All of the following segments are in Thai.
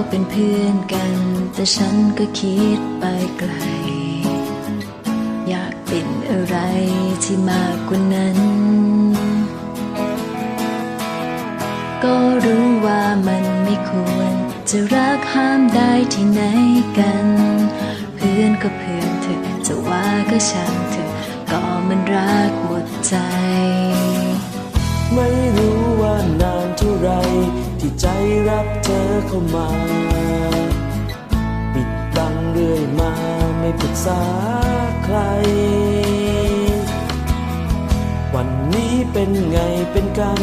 เราเป็นเพื่อนกัน แต่ฉันก็คิดไปไกล อยากเป็นอะไรที่มากกว่านั้น ก็รู้ว่ามันไม่ควร จะรักห้ามได้ที่ไหนกัน เพื่อนก็เพื่อนเธอจะว่าก็ช่างเธอก็มันรักหมดใจ ไม่รู้ ไร ที่ใจรับเธอเข้ามา ปิดบังเรื่อยมาไม่ปรึกษาใคร วันนี้เป็นไงเป็นกัน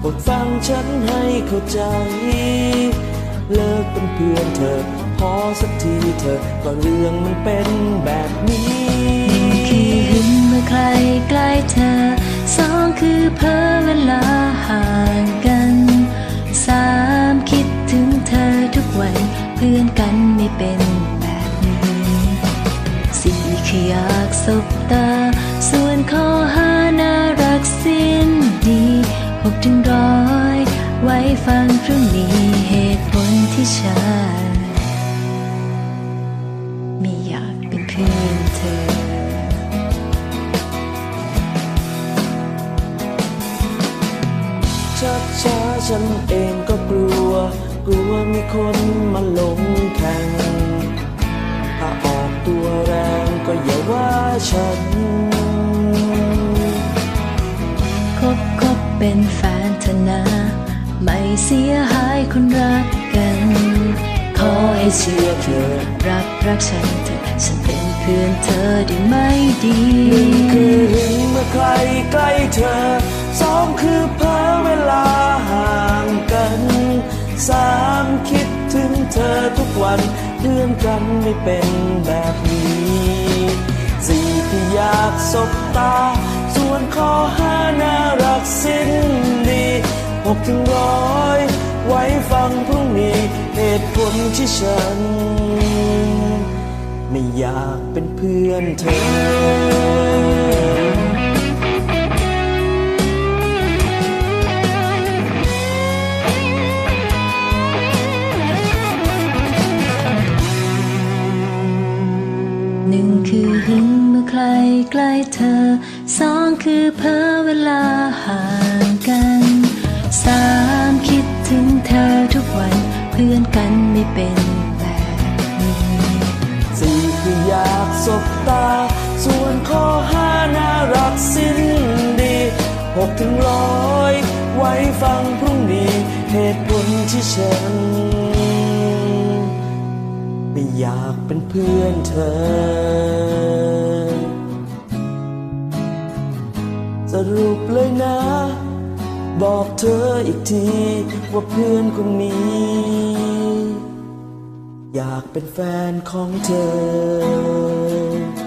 โปรดฟังฉันให้เข้าใจ เลิกเป็นเพื่อนเธอ พอสักทีเธอก็เรื่องมันเป็นแบบนี้คือหึงเมื่อใครใกล้เธอสองคือเพ้อ วัน เพื่อนกันไม่เป็นแบบนี้สี่คืออยากสบตา ส่วนข้อหาน่ารักสิ้นดีหกถึงร้อยไว้ฟังพรุ่งนี้เหตุผลที่ฉันไม่อยากเป็นเพื่อนเธอช้าช้าฉันเองก็กลัว กลัวมีคนมาลงแข่ง ถ้าออกตัวแรงก็อย่าว่าฉัน คบคบเป็นแฟนธนะไม่เสียหายคนรักกัน ขอให้เชื่อเธอ รักรักฉันเถอะฉันเป็นเพื่อนเธอได้ไหมดีหนึ่งคือห็นเมื่อใครใกล้เธอสองคือ สามคิดถึงเธอทุกวันเพื่อนกันไม่เป็นแบบนี้สี่คืออยากสบตา ส่วนข้อห้าน่ารักสิ้นดีหกถึงร้อยไว้ฟังพรุ่งนี้เหตุผลที่ฉัน ไม่อยากเป็นเพื่อนเธอ รใกล้เธอสองคือเพ้อเวลาห่างกันสามคิดถึงเธอทุกวันเพื่อนกันไม่เป็นแบบนี้สี่คืออยากสบตา ส่วนข้อห้าน่ารักสิ้นดีหกถึงร้อยไว้ฟังพรุ่งนี้เหตุผลที่ฉัน ไม่อยากเป็นเพื่อนเธอ รุปเลยนะ บอกเธออีกทีว่าเพื่อนคนนี้ อยากเป็นแฟนของเธอ